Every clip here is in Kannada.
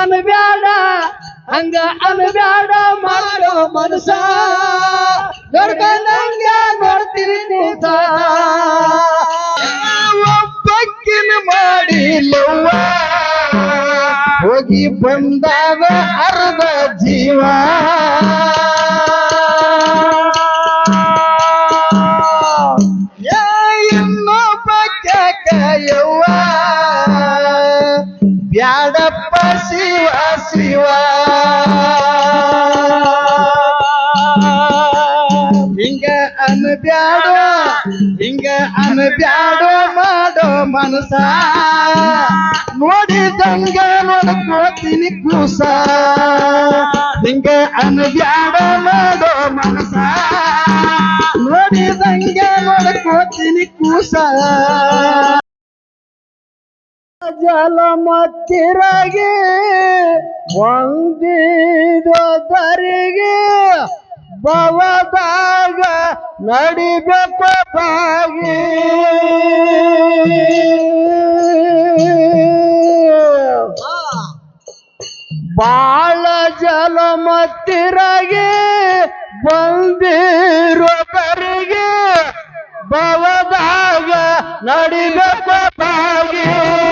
ಹಂಗನ ಬ್ಯಾಡ, ಹಂಗ ಅನ್ ಬ್ಯಾಡ ಮಾಡೋ ಮನಸ ನೋಡ್ಕೊಂಡಂಗ ನೋಡ್ತೀರಿ ನೀತ. ಒಬ್ಬಕ್ಕಿನ ಮಾಡಿಲ್ಲವ್ವ ಹೋಗಿ ಬಂದಾಗ ಅರ್ಧ ಜೀವ. ಬ್ಯಾಡಪ್ಪ ಶಿವ ಶಿವ ಹಿಂಗ ಅನ್ಬ್ಯಾಡೋ ಹಿಂಗ ಅನ್ಬ್ಯಾಡೋ ಮಾಡೋ ಮನಸ ನೋಡಿದಂಗ ನೋಡ್ಕೋತೀನಿ ಕೂಸ ಹಿಂಗ ಅನ್ಬ್ಯಾಡ ಮಾಡೋ ಮನಸ ನೋಡಿದಂಗ ನೋಡ್ಕೋತೀನಿ ಕೂಸ ಜಲಮತ್ತಿರಗೆ ಒಂದಿದರಿಗೆ ಬವದಾಗ ನಡಿಬೇಕು ಬಾಗಿ. ಬಾಳ ಜಲಮತ್ತಿರಗೆ ಬಂದಿರೋದರಿಗೆ ಬವದಾಗ ನಡಿಬೇಕು ಬಾಗಿ.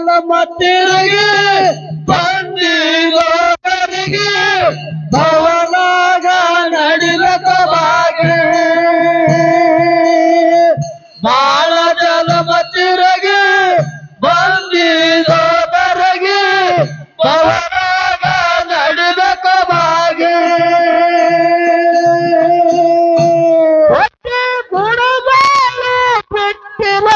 ಬಾಳ ಜಲಮತ್ತಿರಗೆ ಬಂದಿರೋರಿಗೆ ಭವನಾಗ ನಡಿಬೇಕು ಬಾಗಿ ಬಾಳ ಜಲಮತ್ತಿರಗೆ ಬಂದಿರೋರಿಗೆ ಭವನಾಗ ನಡಿಬೇಕು ಬಾಗಿ ಕೊಡಬಾರ ಬಿಟ್ಟಿನ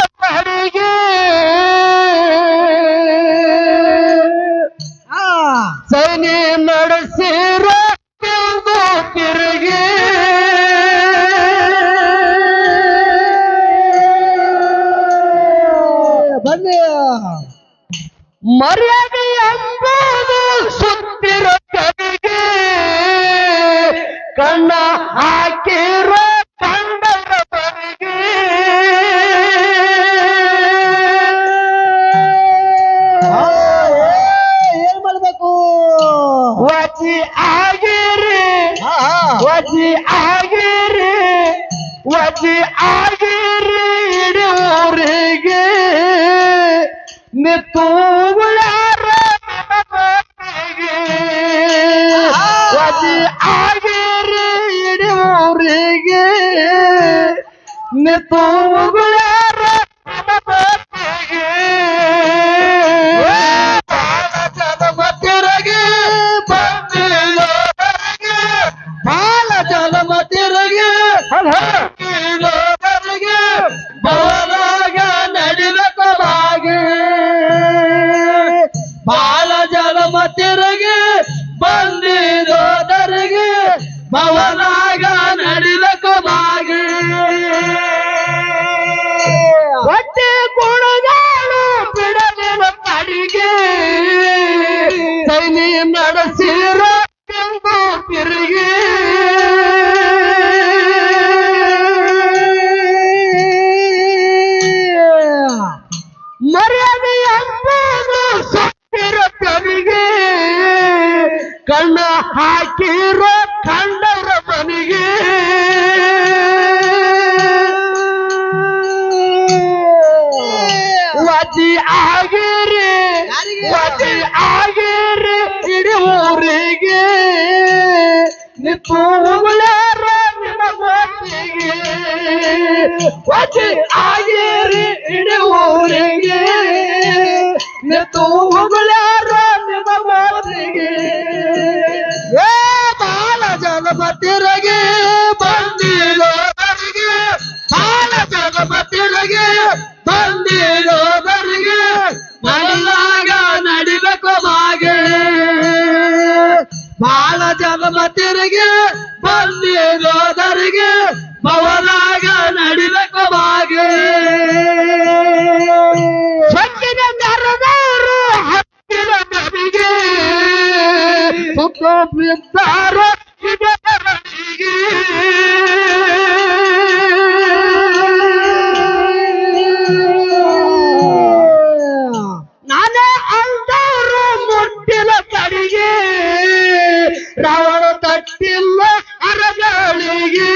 ಬಂದಿರೋದರಿಗೆ ಬಾಲ ಜಲಮ ತಿರುಗಿ ಹಲೋದರಿಗೆ ಭವನಾಗ ನಡಿಲಕ ಬಾಗಿ ಬಿದ್ದಾರ ಇದರೊಳಗೆ. ನಾನೇ ಅಲ್ದವರು ಮುಟ್ಟಿನ ಕಡೆಗೆ ರಾವಣ ತಟ್ಟಿಲ್ಲ ಅರಗಳಿಗೆ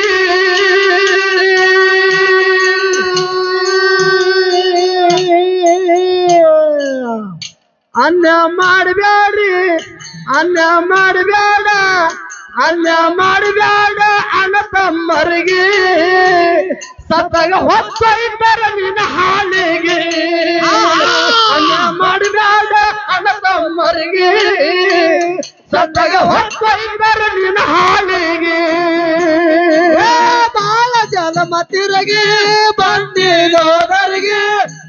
ಅನ್ನ ಮಾಡಬ್ಯಾಡ್ರಿ ಅನ್ನ ಮಾಡಿದಾಗ ಅನ್ನ ಮಾಡಿದಾಗ ಅಣ್ಣ ತಮ್ಮರಿಗೆ ಸತ್ತಾಗ ಇಬ್ಬರ ನಿನ್ನ ಹಾಲಿಗೆ. ಅನ್ನ ಮಾಡಿದಾಗ ಅಣ್ಣ ತಮ್ಮರಿಗೆ ಸತ್ತಾಗ ಇಬ್ಬರ ನಿನ್ನ ಹಾಲಿಗೆ. ಬಾಳ ಜನ ಮತ್ತಿರಗೆ ಬಂದಿರೋದರಿಗೆ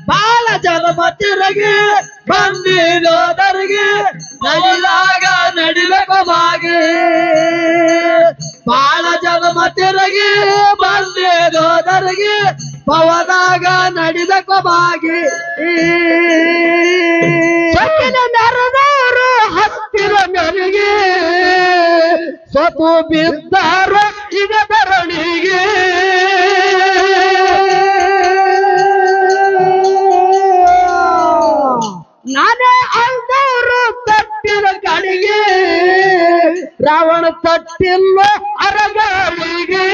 ಬಾಳ ಜನ ಮತ್ತಿರಗೆ ಬಂದಿರೋದರಿಗೆ ನಡಿಲಾಗ ಬಾಗಿ ಸೊಕ್ಕಿನ ನೆರದವರು ಹತ್ತಿರ ನನಗೆ. ಸೊತು ಬಿದ್ದಾರ ಈಗ ಬೆರಳಿಗೆ ನಾನೇ ಅಂದವರು ತಟ್ಟಿನ ಕಡೆಗೆ ರಾವಣ ತಟ್ಟಿಲ್ಲ ಅರಗಾಳಿಗೆ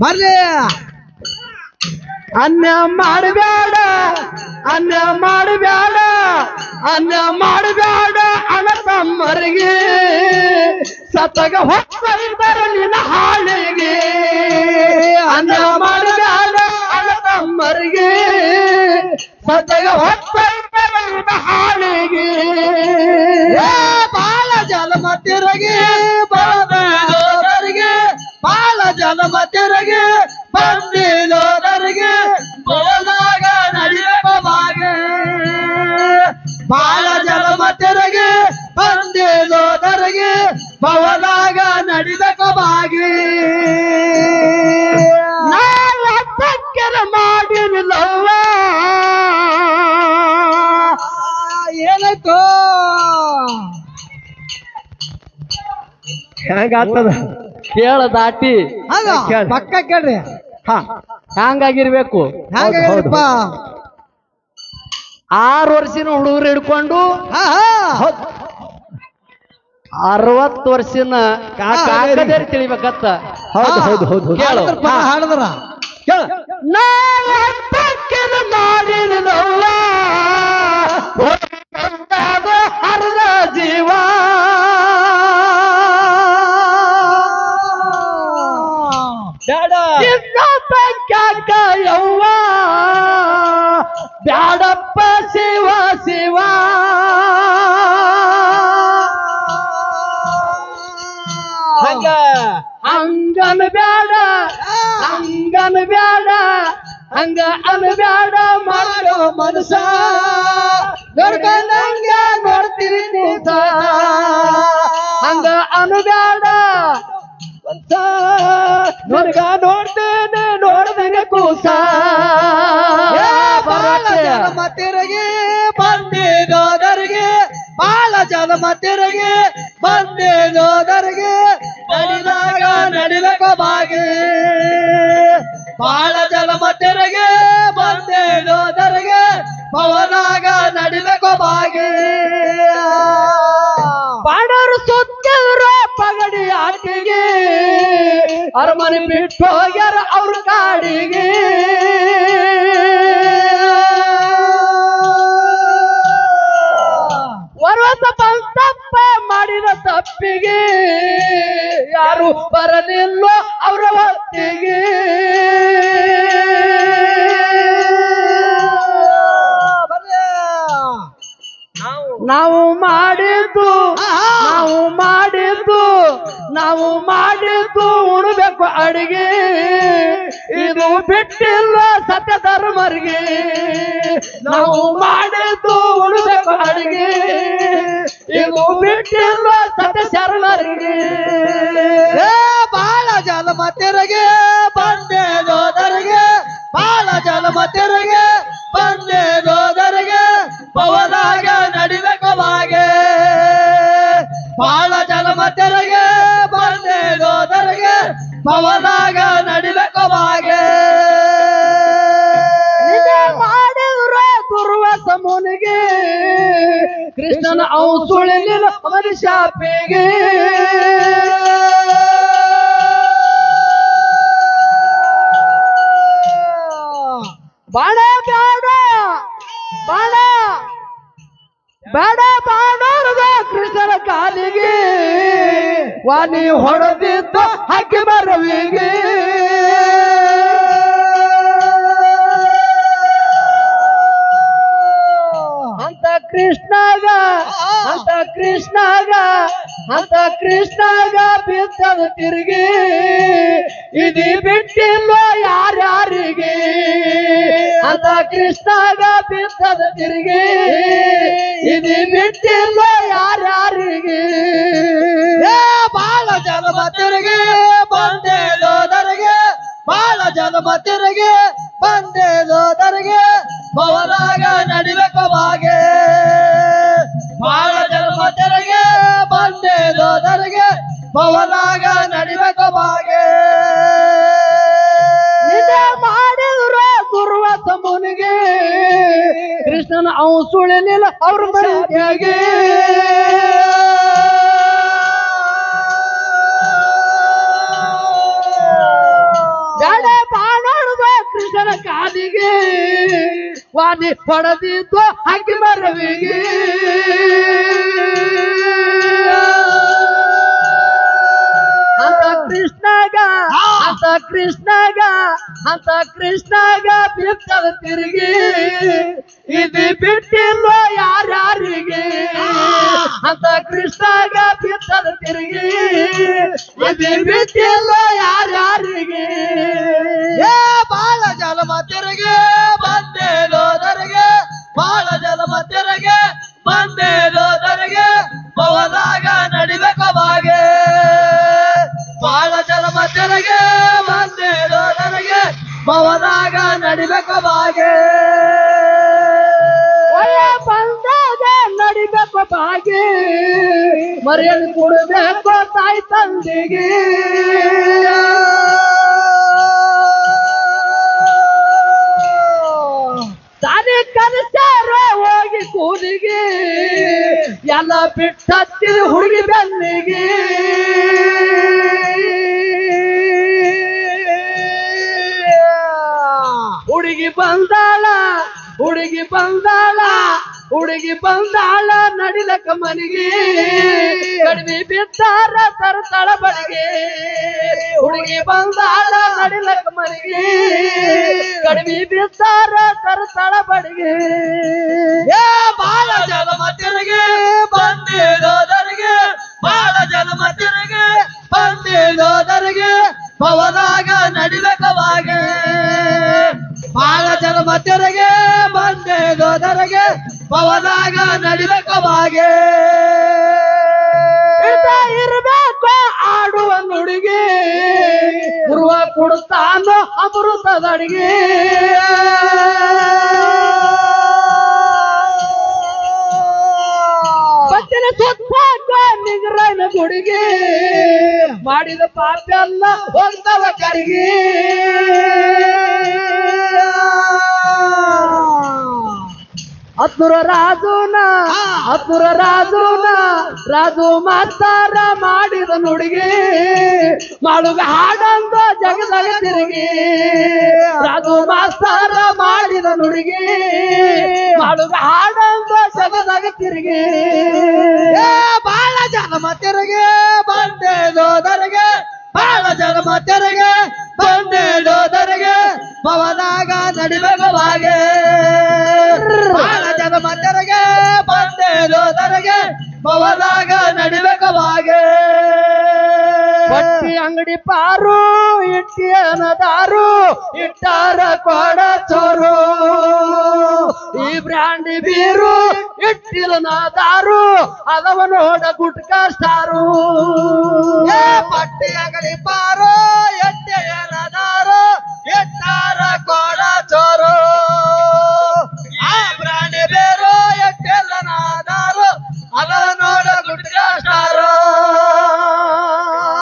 ಬರ್ಲಿ. ಅನ್ಯ ಮಾಡಬೇಡ ಅನ್ಯ ಮಾಡಬೇಡ ಅನ್ಯ ಮಾಡಬೇಡ ಅಣ ತಮ್ಮರಿಗೆ ಸತ್ತಗ ಹೊತ್ತೈದರ ನಿನ್ನ ಹಾಳಿಗೆ ಅನ್ಯ ಮಾಡಬೇಡ ಅಣ ತಮ್ಮರಿಗೆ ಸತ್ತಗ ಹೊತ್ತೈದರ ನಾಳೆ ತಕ್ಕರ ಮಾಡಿರಲವ್ವ ಏನಾಯ್ತು? ಹೆಂಗಾಗ್ತದ ಕೇಳ ದಾಟಿ. ಹಂಗ ಕೇಳ್. ಪಕ್ಕ ಕೇಳ್ರಿ. ಹಾ. ಹಂಗಾಗಿರ್ಬೇಕು ಹಂಗಾಗಿರಪ್ಪ ಆರು ವರ್ಷಿನ ಹುಡುಗರು ಹಿಡ್ಕೊಂಡು ಹಾ ಹಾ. ಅರವತ್ತು ವರ್ಷಿನ ಕಾಕದೇರಿ ತಿಳಿಬೇಕತ್ತ. ಹೌದು, ಹೌದು, ಹೌದು. ಕೇಳು. ಹಾಡಿದ್ರ ಕೇಳ. ಹೊರಟಂತಾದ ಹರಿದ ಜೀವ. ಹಂಗ. ಹಂಗನ ಬ್ಯಾಡ. ಹಂಗನ ಬ್ಯಾಡ. ಹಂಗ ಅನ್ಬ್ಯಾಡ ಮಾಡೋ ಮನಸ ನೋಡ್ಕೊಂಡಂಗ ನೋಡ್ತೀರಿ ನೀತ. ಹಂಗ ಅನ್ಬ್ಯಾಡ ಅಂತ ನೋಡ್ಗ ನೋಡ್ತೇನೆ ನೋಡ್ದಂಗ ಕೂಸ. ಏ, ಬಾಳ ಜನ ಮತ್ತಿರಗೆ ಬಂದಿರೋದರಿಗೆ ಬಾಳ ಜನ ಮತ್ತಿರಗೆ ಬಂದಿರೋದರಿಗೆ ಬಾಳ ಜನ ಮಧ್ಯರಿಗೆ ಬಂದೇಳೋದರಿಗೆ ಪವನಾಗ ನಡಿಬೇಕು ಬಾಗಿ. ಬಾಡರು ಸುತ್ತಿದ್ರ ಪಗಡಿ ಆಟಿಗೆ ಅರಮನೆ ಬಿಟ್ಟು ಹೋಗ್ಯಾರ ಅವ್ರ ಕಾಡಿಗೆ. ಪರ್ವತ ತಪ್ಪ ಮಾಡಿದ ತಪ್ಪಿಗೆ, ಯಾರು ಬರಲಿಲ್ಲ ಅವರ ಹೊತ್ತಿಗೆ. ಬಿಟ್ಟಿಲ್ಲ ಸತ್ಯ ಶರಣರಿಗೆ ಏ ಬಾಳ ಜನ ಮತ್ತಿರಗೆ. ಕೃಷ್ಣನ ಅವು ಸುಳಿಲಿಲ್ಲ ಅವನ ಶಾಪಿಗೆ ಬಾಣ ಬಾಡ ಬಾಣ. ಬೇಡ ಬಾಣದ ಕೃಷ್ಣನ ಕಾಲಿಗೆ. ವಾನಿ ಹೊಡೆದಿದ್ದ ಹಕ್ಕಿ ಮರವಿಗೆ. ಕೃಷ್ಣಾಗ ಅಂತ ಕೃಷ್ಣಾಗ ಅಂತ ಕೃಷ್ಣಾಗ ಬಿದ್ದದ ತಿರುಗಿ. ಇದಿ ಬಿಟ್ಟಿಲ್ಲ ಯಾರ್ಯಾರಿಗೆ? ಅಂತ ಕೃಷ್ಣಾಗ ಬಿದ್ದದ ತಿರುಗಿ. ಇದಿ ಬಿಟ್ಟಿಲ್ಲ ಯಾರ್ಯಾರಿಗೆ? ಬಾಳ ಜನ್ಮ ತಿರುಗಿ ಬಂದೇದೋದರಿಗೆ ಬಾಳ ಜನ್ಮ ತಿರುಗಿ ಬಂದೇದೋದರಿಗೆ ಭವದಾಗ ನಡಿಬೇಕು ಭವದಾಗ ನಡಿಬೇಕು ಬಾಗೆ. ಮಾಡಿದ್ರ ದುರ್ವ ತಮ್ಮನಿಗೆ ಕೃಷ್ಣನ ಅವು ಸುಳಿಲಿಲ್ಲ ಅವ್ರ ಮನೆಯಾಗೆ ಬೇಡ ಬಾಣದ ಕೃಷ್ಣನ ಕಾಲಿಗೆ. ವಾದಿ ಪಡೆದಿದ್ದು ಹಕ್ಕಿ ಮರವಿಗೆ. ಕೃಷ್ಣಾಗ ಅಂತ ಕೃಷ್ಣಗ ಅಂತ ಕೃಷ್ಣಗ ಬಿತ್ತದ ತಿರುಗಿ. ಇದು ಬಿಟ್ಟಿಲ್ಲ ಯಾರ್ಯಾರಿಗೆ? ಅಂತ ಕೃಷ್ಣಗ ಬಿತ್ತದ ತಿರುಗಿ. ಇದು ಬಿಟ್ಟಿಲ್ಲ ಯಾರ್ಯಾರಿಗೆ? ಏ ಬಾಳ ಜಲಮ ತಿರುಗಿ ಬಂದೇದೋದರಿಗೆ ಬಾಳ ಮರ್ಯಾದೆ ಕೊಡಬೇಕು ತಾಯಿ ತಂದೆಗೆ. ತಾನೇ ಕನಸಾರ ಹೋಗಿ ಕೂಲಿಗೆ, ಎಲ್ಲ ಬಿಟ್ಟತ್ತಿದ ಹುಡುಗಿ ಬೆನ್ನಿಗೆ. ಹುಡುಗಿ ಬಂದಾಳ ಹುಡುಗಿ ಬಂದಾಳ ಹುಡುಗಿ ಬಂದಾಳ ನಡಿಲಕ ಮನಿಗೆ. ಕಡಿಮೆ ಬಿದ್ದಾರ, ತರತಾಳ ಬಳಿಗೆ ಹುಡುಗಿ ಬಂದಾಳ ನಡಿಲಕ ಮನಿಗೆ. ಕಡಿಮೆ ಬಿದ್ದಾರ, ತರತಾಳ ಬಳಿಗೆ ಬಾಳ ಜನ್ಮ ತಿರುಗಿ ಬಂದೇದೋದರಿಗೆ ಬಾಗೆ ಇದ ಇರ್ಬೇಕು ಆಡುವ ನುಡಿಗೆ. ಗುರುವ ಕೊಡುತ್ತಾನ ಅಮೃತದ ಅಡಿಗೆ ಬತ್ತಿನ ಸುತ್ತಾಕ ಗುಡಿಗೆ. ಮಾಡಿದ ಪಾಪ ಅಲ್ಲ ಹೋಗ್ತವ ಕರಿಗೆ. ಹತ್ನೂರ ರಾಜುನ ಹತ್ನೂರ ರಾಜುನ ರಾಜು ಮಾತಾರ ಮಾಡಿದ ನುಡುಗಿ ಮಾಡುಗ ಹಾಡಂತ ಜಗದಾಗ ತಿರುಗಿ. ರಾಜು ಮಾಸ್ತಾರ ಮಾಡಿದ ನುಡುಗಿ ಮಾಡುಗ ಹಾಡಂತ ಜಗದಾಗ ತಿರುಗಿ. ಬಾಳ ಜನ್ಮ ತಿರುಗಿ ಬಂದೇದೋದರಿಗೆ ಬಾಳ ಜನ್ಮ ತಿರುಗಿ. ಅಂಗಡಿ ಪಾರು ಇಟ್ಟಿಯನದಾರು ಇಟ್ಟಾರ ಕೊಡ ಚೋರು ಈ ಬ್ರ್ಯಾಂಡಿ ಬೀರು ಇಟ್ಟಿಲನ ದಾರು ಅದವ ನೋಡ ಗುಟ್ಕ ಪಟ್ಟಿ ಅಂಗಡಿ ಪಾರು ಎಟ್ಟಿಯನದಾರು ಇಟ್ಟಾರ ಕೊಡ ಚೋರು